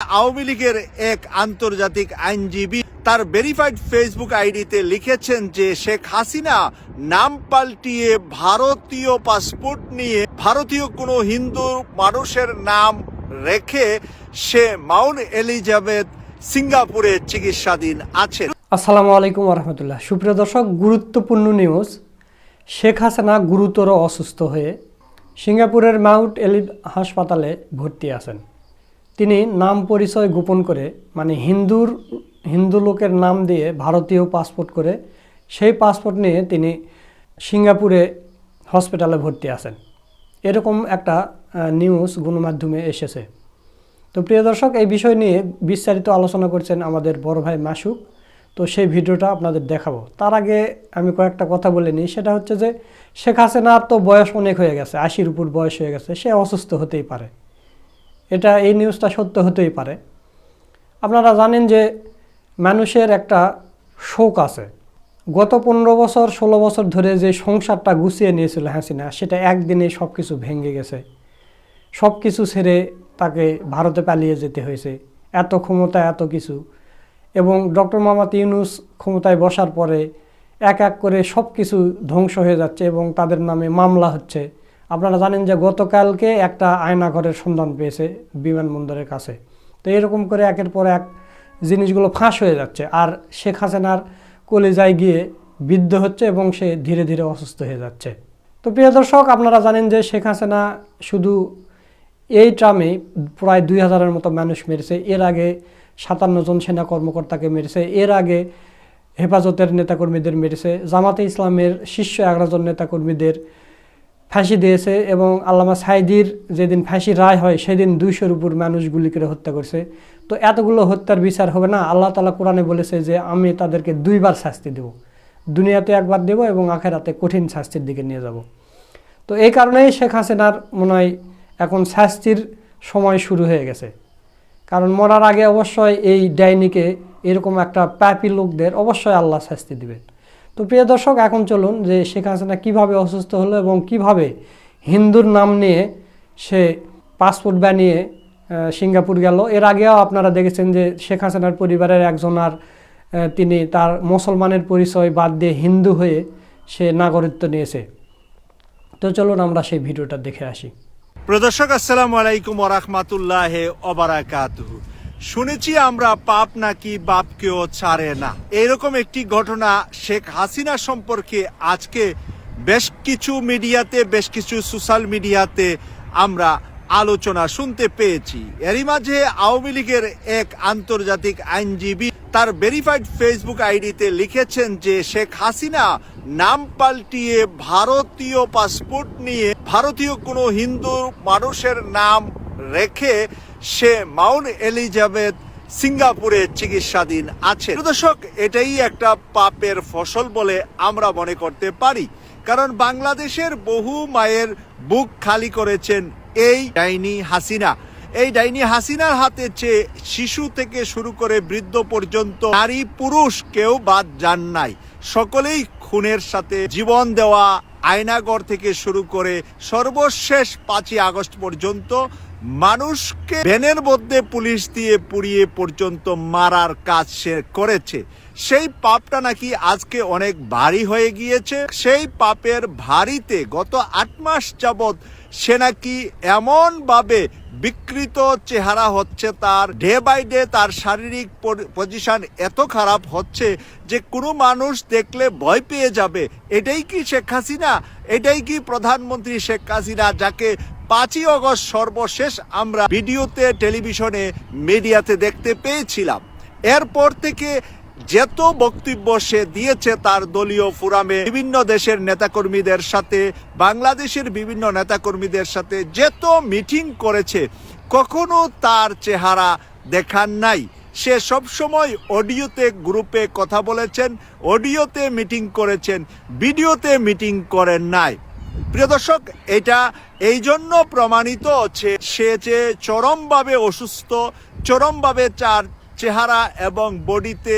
আওয়ামী লীগের এক আন্তর্জাতিক আইনজীবী তার ভেরিফাইড ফেসবুক আইডিতে লিখেছেন যে শেখ হাসিনা নাম পাল্টিয়ে ভারতীয় পাসপোর্ট নিয়ে ভারতীয় কোনো হিন্দু মানুষের নাম রেখে সে মাউন্ট এলিজাবেথ সিঙ্গাপুরে চিকিৎসাধীন আছেন। আসসালামু আলাইকুম রহমতুল্লাহ। সুপ্রিয় দর্শক, গুরুত্বপূর্ণ নিউজ শেখ হাসিনা গুরুতর অসুস্থ হয়ে সিঙ্গাপুরের মাউন্ট এলি হাসপাতালে ভর্তি আছেন। তিনি নাম পরিচয় গোপন করে মানে হিন্দুর, হিন্দু লোকের নাম দিয়ে ভারতীয় পাসপোর্ট করে, সেই পাসপোর্ট নিয়ে তিনি সিঙ্গাপুরে হসপিটালে ভর্তি আছেন। এরকম একটা নিউজ গণমাধ্যমে এসেছে। তো প্রিয় দর্শক, এই বিষয় নিয়ে বিস্তারিত আলোচনা করছেন আমাদের বড় ভাই মাসুক। তো সেই ভিডিওটা আপনাদের দেখাবো। তার আগে আমি কয়েকটা কথা বলে নিই। সেটা হচ্ছে যে, শেখ হাসিনার তো বয়স অনেক হয়ে গেছে, আশির উপর বয়স হয়ে গেছে, সে অসুস্থ হতেই পারে। এটা এই নিউজটা সত্য হতেই পারে। আপনারা জানেন যে মানুষের একটা শোক আছে। গত পনেরো বছর, ষোলো বছর ধরে যে সংসারটা গুছিয়ে নিয়েছিল হাসিনা, সেটা একদিনে সব কিছু ভেঙে গেছে। সব কিছু ছেড়ে তাকে ভারতে পালিয়ে যেতে হয়েছে। এত ক্ষমতা, এত কিছু। এবং ডক্টর মোহাম্মদ ইউনুস ক্ষমতায় বসার পরে এক এক করে সব কিছু ধ্বংস হয়ে যাচ্ছে এবং তাদের নামে মামলা হচ্ছে। আপনারা জানেন যে গতকালকে একটা আয়নাঘরের সন্ধান পেয়েছে বিমানবন্দরের কাছে। তো এরকম করে একের পর এক জিনিসগুলো ফাঁস হয়ে যাচ্ছে। আর শেখ হাসিনার কলেজায় গিয়ে বিদ্ধ হচ্ছে এবং সে ধীরে ধীরে অসুস্থ হয়ে যাচ্ছে। তো প্রিয় দর্শক, আপনারা জানেন যে শেখ হাসিনা শুধু এই ট্রামে প্রায় দুই হাজারের মতো মানুষ মেরেছে। এর আগে সাতান্ন জন সেনা কর্মকর্তাকে মেরেছে। এর আগে হেফাজতের নেতাকর্মীদের মেরেছে। জামাতে ইসলামের শীর্ষ এগারো জন নেতাকর্মীদের ফাঁসি দিয়েছে এবং আল্লামা সাইদির যেদিন ফাঁসি রায় হয়, সেদিন দুইশোর উপর মানুষ গুলি করে হত্যা করছে। তো এতগুলো হত্যার বিচার হবে না। আল্লাহ তালা কোরআনে বলেছে যে, আমি তাদেরকে দুইবার শাস্তি দেব। দুনিয়াতে একবার দেব এবং আখেরাতে কঠিন শাস্তির দিকে নিয়ে যাব। তো এই কারণেই শেখ হাসিনার মনে হয় এখন শাস্তির সময় শুরু হয়ে গেছে। কারণ মরার আগে অবশ্যই এই ডাইনিকে এরকম একটা প্যাপি লোকদের অবশ্যই আল্লাহ শাস্তি দিবেন। তো প্রিয় দর্শক, এখন চলুন যে শেখ হাসিনা কীভাবে অসুস্থ হলো এবং কীভাবে হিন্দুর নাম নিয়ে সে পাসপোর্ট বানিয়ে সিঙ্গাপুর গেল। এর আগেও আপনারা দেখেছেন যে শেখ হাসিনার পরিবারের একজন আর তিনি তার মুসলমানের পরিচয় বাদ দিয়ে হিন্দু হয়ে সে নাগরিকত্ব নিয়েছে। তো চলুন আমরা সেই ভিডিওটা দেখে আসি। প্রদর্শক আসসালামু আলাইকুম ওরহমাতুল্লাহ অবারাকাতুহু শুনেছি আমরা পাপ নাকি বাপকেও ছাড়ে না। এরকম একটি ঘটনা শেখ হাসিনা সম্পর্কে আজকে বেশ কিছু মিডিয়াতে, বেশ কিছু সোশ্যাল মিডিয়াতে আমরা আলোচনা শুনতে পেয়েছি। এরই মাঝে আওয়ামী লীগের এক আন্তর্জাতিক আইনজীবী তার ভেরিফাইড ফেসবুক আইডিতে লিখেছেন যে শেখ হাসিনা নাম পাল্টিয়ে ভারতীয় পাসপোর্ট নিয়ে ভারতীয় কোনো হিন্দু মানুষের নাম রেখে সে মাউন্ট এলিজাবেথ সিঙ্গাপুরে চিকিৎসাধীন আছে দর্শক, এটাই একটা পাপের ফসল বলে আমরা মনে করতে পারি। কারণ বাংলাদেশের বহু মায়ের বুক খালি করেছেন এই ডাইনি হাসিনা। এই ডাইনি হাসিনার হাতে চেয়ে শিশু থেকে শুরু করে বৃদ্ধ পর্যন্ত নারী পুরুষ কেউ বাদ যান নাই। সকলেই খুনের সাথে জীবন দেওয়া আয়নাগর থেকে শুরু করে সর্বশেষ পাঁচই আগস্ট পর্যন্ত মানুষকে ভ্যানের মধ্যে পুলিশ দিয়ে পুড়িয়ে পর্যন্ত মারার কাজ সে করেছে। সেই পাপটা নাকি আজকে অনেক ভারী হয়ে গিয়েছে। সেই পাপের ভারীতে গত আট মাস যাবৎ সে নাকি এমন ভাবে বিকৃত চেহারা হচ্ছে, তার ডে বাই ডে তার শারীরিক পজিশন এত খারাপ হচ্ছে যে কোনো মানুষ দেখলে ভয় পেয়ে যাবে। এটাই কি শেখ হাসিনা? এটাই কি প্রধানমন্ত্রী শেখ হাসিনা যাকে পাঁচই অগস্ট সর্বশেষ আমরা ভিডিওতে, টেলিভিশনে, মিডিয়াতে দেখতে পেয়েছিলাম। এরপর থেকে যেত বক্তব্য সে দিয়েছে তার দলীয় ফোরামে, বিভিন্ন দেশের নেতাকর্মীদের সাথে, বাংলাদেশের বিভিন্ন নেতাকর্মীদের সাথে যেত মিটিং করেছে। কখনো তার চেহারা দেখান নাই। সে সবসময় অডিওতে, গ্রুপে কথা বলেছেন, অডিওতে মিটিং করেছেন, ভিডিওতে মিটিং করেন নাই। প্রিয় দর্শক, এটা এই জন্য প্রমাণিত হচ্ছে সে যে চরমভাবে অসুস্থ, চরমভাবে চার চেহারা এবং বডিতে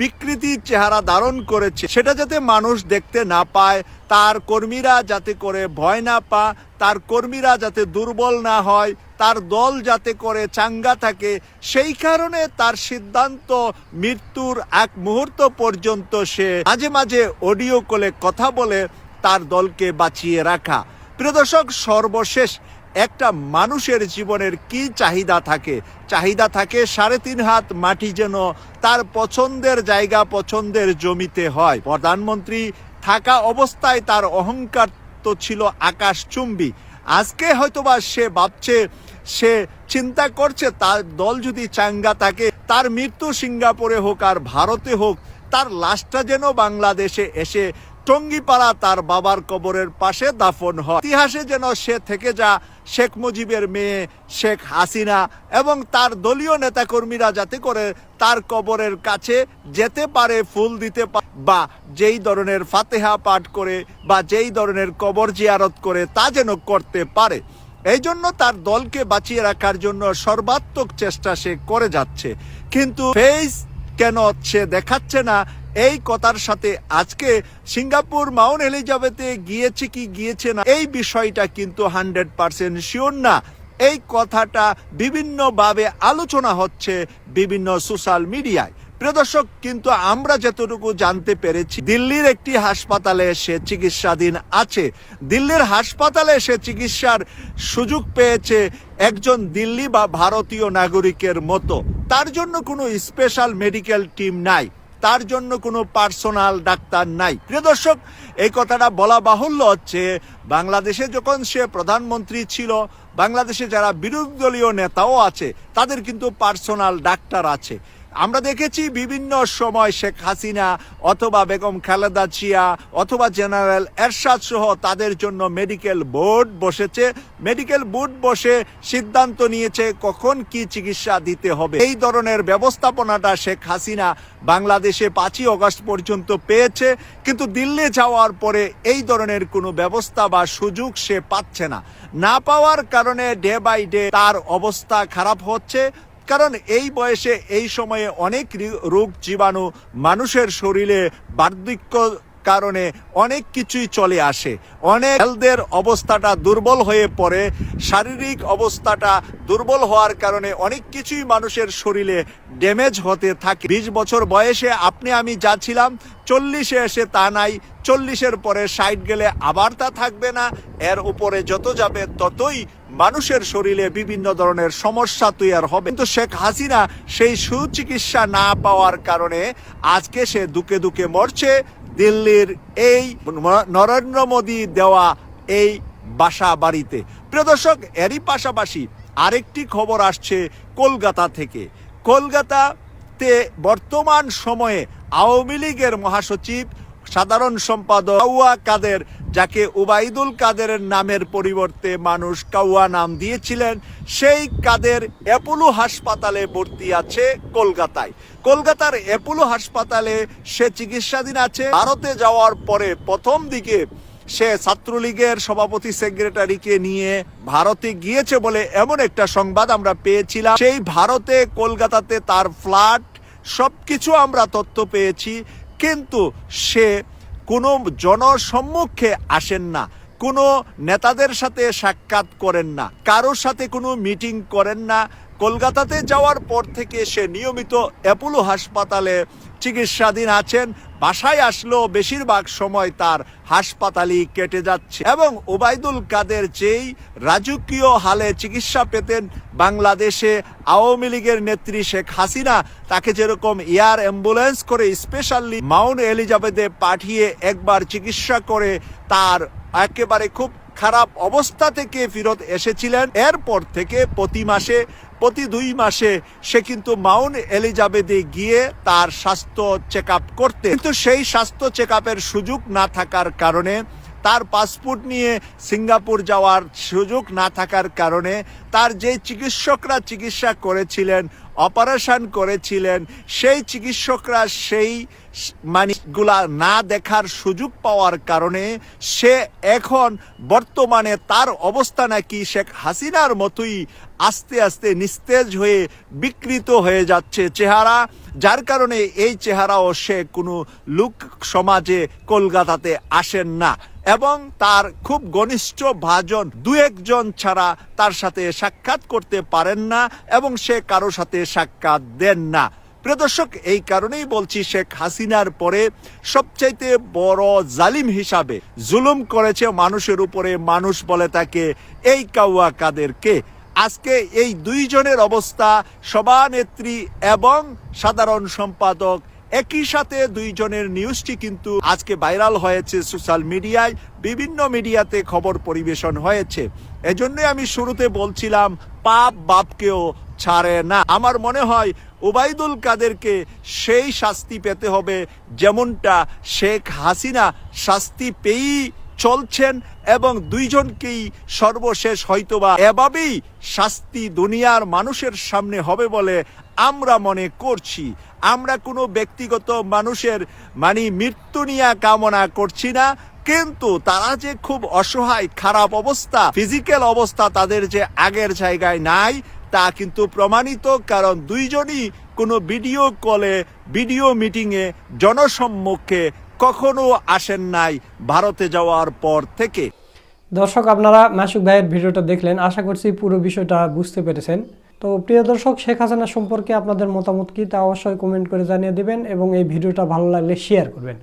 বিকৃতি চেহারা ধারণ করেছে, সেটা যাতে মানুষ দেখতে না পায়, তার কর্মীরা যাতে করে ভয় না পা তার কর্মীরা যাতে দুর্বল না হয়, তার দল যাতে করে চাঙ্গা থাকে, সেই কারণে তার সিদ্ধান্ত মৃত্যুর এক মুহূর্ত পর্যন্ত সে মাঝে মাঝে অডিও কলে কথা বলে তার দলকে বাঁচিয়ে রাখা। প্রিয় দর্শক, সর্বশেষ একটা মানুষের জীবনের কি চাহিদা থাকে? চাহিদা থাকে সাড়ে তিন হাত মাটি যেন তার পছন্দের জায়গা, পছন্দের জমিতে হয়। প্রধানমন্ত্রী থাকা অবস্থায় তার অহংকার তো ছিল আকাশ চুম্বি আজকে হয়তোবা সে ভাবছে, সে চিন্তা করছে, তার দল যদি চাঙ্গা থাকে, তার মৃত্যু সিঙ্গাপুরে হোক আর ভারতে হোক, তার লাশটা যেন বাংলাদেশে এসে টঙ্গিপাড়া তার বাবার কবরের পাশে দাফন হয়। ইতিহাসে যেন সে থেকে যা শেখ মুজিবের মেয়ে শেখ হাসিনা এবং তার দলীয় নেতাকর্মীরা যাতে করে তার কবরের কাছে যেতে পারে, ফুল দিতে পারে বা যেই ধরনের ফাতেহা পাঠ করে বা যেই ধরনের কবর জিয়ারত করে তা যেন করতে পারে। এই জন্য তার দলকে বাঁচিয়ে রাখার জন্য সর্বাত্মক চেষ্টা সে করে যাচ্ছে। কিন্তু ফেস কেন সে দেখাচ্ছে না এই কথার সাথে আজকে সিঙ্গাপুর মাউন্ট এলিজাবেথে গিয়েছে কি গিয়েছে না, এই বিষয়টা কিন্তু হান্ড্রেড পার্সেন্ট শিওর না। এই কথাটা বিভিন্নভাবে আলোচনা হচ্ছে বিভিন্ন সোশ্যাল মিডিয়ায়। প্রিয় দর্শক, কিন্তু আমরা যতটুকু জানতে পেরেছি, দিল্লির একটি হাসপাতালে সে চিকিৎসাধীন আছে। দিল্লির হাসপাতালে সে চিকিৎসার সুযোগ পেয়েছে একজন দিল্লি বা ভারতীয় নাগরিকের মতো। তার জন্য কোনো স্পেশাল মেডিকেল টিম নাই। তার জন্য কোনো পার্সোনাল ডাক্তার নাই। প্রিয় দর্শক, এই কথাটা বলা বাহুল্য হচ্ছে, বাংলাদেশে যখন সে প্রধানমন্ত্রী ছিল, বাংলাদেশে যারা বিরোধী দলীয় নেতাও আছে, তাদের কিন্তু পার্সোনাল ডাক্তার আছে। আমরা দেখেছি বিভিন্ন সময় শেখ হাসিনা অথবা বেগম খালেদা জিয়া অথবা জেনারেল এরশাদ সহ তাদের জন্য মেডিকেল বোর্ড বসেছে। মেডিকেল বোর্ড বসে সিদ্ধান্ত নিয়েছে কখন কি চিকিৎসা দিতে হবে। এই ধরনের ব্যবস্থাপনাটা শেখ হাসিনা বাংলাদেশে পাঁচই অগস্ট পর্যন্ত পেয়েছে, কিন্তু দিল্লি যাওয়ার পরে এই ধরনের কোনো ব্যবস্থা বা সুযোগ সে পাচ্ছে না। না পাওয়ার কারণে ডে বাই ডে তার অবস্থা খারাপ হচ্ছে। কারণ এই বয়সে, এই সময়ে অনেক রোগ জীবাণু মানুষের শরীরে বার্ধক্য কারণে অনেক কিছুই চলে আসে। অনেক হেলথের অবস্থাটা দুর্বল হয়ে পড়ে, শারীরিক অবস্থাটা দুর্বল হওয়ার কারণে অনেক কিছুই মানুষের শরীরে ড্যামেজ হতে থাকে। বিশ বছর বয়সে আপনি, আমি যা ছিলাম, চল্লিশে এসে তা নাই, চল্লিশের পরে ষাট গেলে আবার তা থাকবে না, এর উপরে যত যাবে ততই মানুষের শরীরে বিভিন্ন ধরনের সমস্যা তৈরি হবে। কিন্তু শেখ হাসিনা সেই সুচিকিৎসা না পাওয়ার কারণে আজকে সে দুকে দুকে মরছে। দিল্লির এই নরেন্দ্র মোদী দেওয়া এই বাসা বাড়িতে। প্রিয় দর্শক, এরই পাশাপাশি আরেকটি খবর আসছে কলকাতা থেকে। কলকাতাতে বর্তমান সময়ে আওয়ামী লীগের মহাসচিব, সাধারণ সম্পাদক কাদের যাকে উবাইদুল কাদেরের নামের পরিবর্তে মানুষ কাউয়া নাম দিয়েছিলেন, সেই কাদের অ্যাপোলো হাসপাতালে ভর্তি আছে কলকাতায়। কলকাতার অ্যাপোলো হাসপাতালে সে চিকিৎসাধীন আছে। ভারতে যাওয়ার পরে প্রথম দিকে সে ছাত্রলীগের সভাপতি সেক্রেটারিকে নিয়ে ভারতে গিয়েছে বলে এমন একটা সংবাদ আমরা পেয়েছিলাম। সেই ভারতে, কলকাতাতে তার ফ্ল্যাট, সবকিছু আমরা তথ্য পেয়েছি, কিন্তু সে কোনো জনসম্মুখে আসেন না, কোনো নেতাদের সাথে সাক্ষাৎ করেন না, কারোর সাথে কোনো মিটিং করেন না। কলকাতাতে যাওয়ার পর থেকে সে নিয়মিত অ্যাপোলো হাসপাতালে চিকিৎসাধীন আছেন, বাসায় আসলেও বেশিরভাগ সময় তার হাসপাতালই কেটে যাচ্ছে। এবং ওবায়দুল কাদের যেই রাজকীয় হালে চিকিৎসা পেতেন বাংলাদেশে, আওয়ামী লীগের নেত্রী শেখ হাসিনা, তাকে যেরকম এয়ার অ্যাম্বুলেন্স করে স্পেশালি মাউন্ট এলিজাবেথে পাঠিয়ে একবার চিকিৎসা করে তার একেবারে খুব খারাপ অবস্থা থেকে ফিরত এসেছিলেন। এরপর থেকে প্রতি মাসে প্রতি দুই মাসে সে কিন্তু মাউন্ট এলিজাবেথে গিয়ে তার স্বাস্থ্য চেক করতে কিন্তু সেই স্বাস্থ্য চেক সুযোগ না থাকার কারণে, তার পাসপোর্ট নিয়ে সিঙ্গাপুর যাওয়ার সুযোগ না থাকার কারণে, তার যে চিকিৎসকরা চিকিৎসা করেছিলেন অপারেশন করেছিলেন। সেই চিকিৎসকরা সেই মানিকগুলা না দেখার সুযোগ পাওয়ার কারণে সে এখন বর্তমানে তার অবস্থা নাকি শেখ হাসিনার মতোই আস্তে আস্তে নিস্তেজ হয়ে বিকৃত হয়ে যাচ্ছে চেহারা। যার কারণে এই চেহারাও সে কোনো লোক সমাজে কলকাতাতে আসেন না। এবং তার খুব ঘনিষ্ঠ ভাজন দু একজন ছাড়া তার সাথে সাক্ষাৎ করতে পারেন না এবং সে কারও সাথে সাক্ষাৎ দেন না। প্রিয় দর্শক, এই কারণেই বলছি শেখ হাসিনার পরে সবচাইতে বড় জালিম হিসাবে জুলুম করেছে মানুষের উপরে মানুষ বলে তাকে এই কাউয়া কাদেরকে। আজকে এই দুইজনের অবস্থা সভানেত্রী এবং সাধারণ সম্পাদক একই সাথে দুইজনের নিউজটি কিন্তু আজকে ভাইরাল হয়েছে সোশ্যাল মিডিয়ায় বিভিন্ন মিডিয়াতে খবর পরিবেশন হয়েছে। এজন্যই আমি শুরুতে বলছিলাম, পাপ বাপকেও ছাড়ে না। আমার মনে হয় ওবায়দুল কাদেরকে সেই শাস্তি পেতে হবে, যেমনটা শেখ হাসিনা শাস্তি পেয়েই চলছেন এবং দুইজনকেই সর্বশেষ হয়তোবা এভাবেই শাস্তি দুনিয়ার মানুষের সামনে হবে বলে আমরা মনে করছি। আমরা কোনো ব্যক্তিগত মানুষের মানে মৃত্যু নিয়ে কামনা করছি না, কিন্তু তারা যে খুব অসহায়, খারাপ অবস্থা ফিজিক্যাল অবস্থা তাদের যে আগের জায়গায় নাই, তা কিন্তু প্রমাণিত কারণ দুইজনই কোনো ভিডিও কলে ভিডিও মিটিংয়ে জনসম্মুখে কখনো আসেন নাই ভারতে যাওয়ার পর থেকে। দর্শক, আপনারা মাসুক ভাইয়ের ভিডিওটা দেখলেন। আশা করছি পুরো বিষয়টা বুঝতে পেরেছেন। তো প্রিয় দর্শক, শেখ হাসিনা সম্পর্কে আপনাদের মতামত কি তা অবশ্যই কমেন্ট করে জানিয়ে দেবেন এবং এই ভিডিওটা ভালো লাগলে শেয়ার করবেন।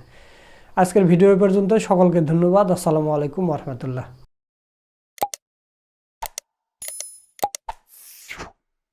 আজকের ভিডিও পর্যন্ত সকলকে ধন্যবাদ। আসসালামু আলাইকুম রহমতুল্লাহ।